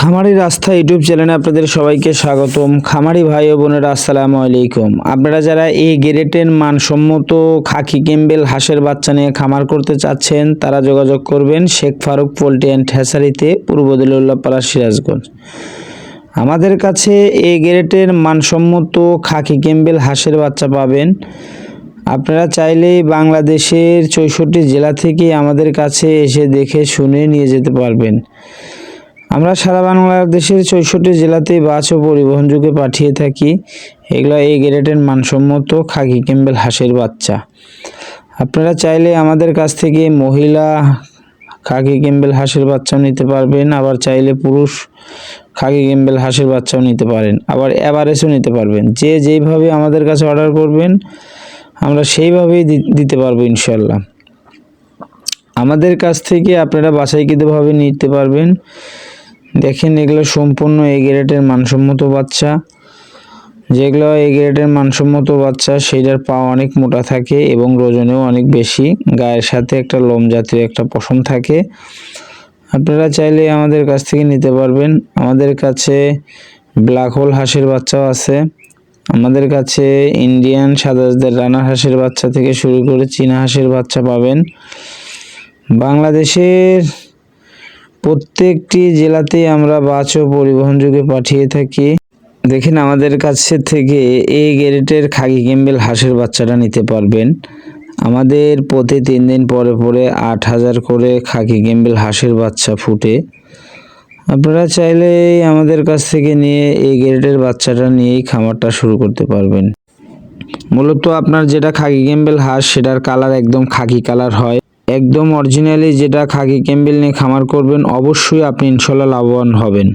খামারি রাস্তা ইউটিউব চ্যানেলে আপনাদের সবাইকে স্বাগতম। খামারি ভাই ও বোনেরা, আসসালামু আলাইকুম। আপনারা যারা এই গ্রেটের মানসম্মত খাকি ক্যাম্বেল হাঁসের বাচ্চা নিয়ে খামার করতে চাচ্ছেন, তারা যোগাযোগ করবেন শেখ ফারুক পোল্ট্রি অ্যান্ড হ্যাসারিতে, পূর্ব দিলুল্লাপাড়া সিরাজগঞ্জ। আমাদের কাছে এই গ্রেটের মানসম্মত খাকি ক্যাম্বেল হাঁসের বাচ্চা পাবেন। আপনারা চাইলেই বাংলাদেশের চৌষট্টি জেলা থেকে আমাদের কাছে এসে দেখে শুনে নিয়ে যেতে পারবেন। আমরা সারা বাংলাদেশের চৌষট্টি জেলাতে বাস ও পরিবহন যুগে পাঠিয়ে থাকি। এগুলো এই গ্রেডের মানসম্মত খাকি ক্যাম্বেল হাঁসের বাচ্চা। আপনারা চাইলে আমাদের কাছ থেকে মহিলা খাকি ক্যাম্বেল হাঁসের বাচ্চাও নিতে পারবেন, আবার চাইলে পুরুষ খাকি ক্যাম্বেল হাঁসের বাচ্চাও নিতে পারেন, আবার অ্যাভারেজও নিতে পারবেন। যে যেইভাবে আমাদের কাছে অর্ডার করবেন, আমরা সেইভাবেই দিতে পারব ইনশাল্লাহ আমাদের কাছ থেকে আপনারা বাছাইকৃতভাবে নিতে পারবেন। দেখেন এগুলো সম্পূর্ণ এ গ্রেডের মানসম্মত বাচ্চা। যেগুলো এ গ্রেডের মানসম্মত বাচ্চা, সেটার পা অনেক মোটা থাকে এবং ওজনেও অনেক বেশি। গায়ের সাথে একটা লোম জাতীয় একটা পশম থাকে। আপনারা চাইলে আমাদের কাছ থেকে নিতে পারবেন। আমাদের কাছে ব্ল্যাক হোল হাঁসের বাচ্চাও আছে। আমাদের কাছে ইন্ডিয়ান সাদাজদের রানা হাঁসের বাচ্চা থেকে শুরু করে চীনা হাঁসের বাচ্চা পাবেন। বাংলাদেশের প্রত্যেকটি জেলাতেই আমরা বাস ও পরিবহন যুগে পাঠিয়ে থাকি। দেখেন আমাদের কাছে থেকে এই গ্যারেটের খাগি ক্যাম্বেল হাঁসের বাচ্চাটা নিতে পারবেন। আমাদের প্রতি তিন দিন পরে পরে আট হাজার করে খাকি ক্যাম্বেল হাঁসের বাচ্চা ফুটে। আপনারা চাইলে আমাদের কাছ থেকে নিয়ে এই গ্যারেটের বাচ্চাটা নিয়েই খামারটা শুরু করতে পারবেন। মূলত আপনার যেটা খাকি ক্যাম্বেল হাঁস, সেটার কালার একদম খাকি কালার হয়। একদম অরিজিনালি যেটা খাকি ক্যাম্বেল নিয়ে খামার করবেন অবশ্যই আপনি ইনশাল্লাহ লাভবান হবেন।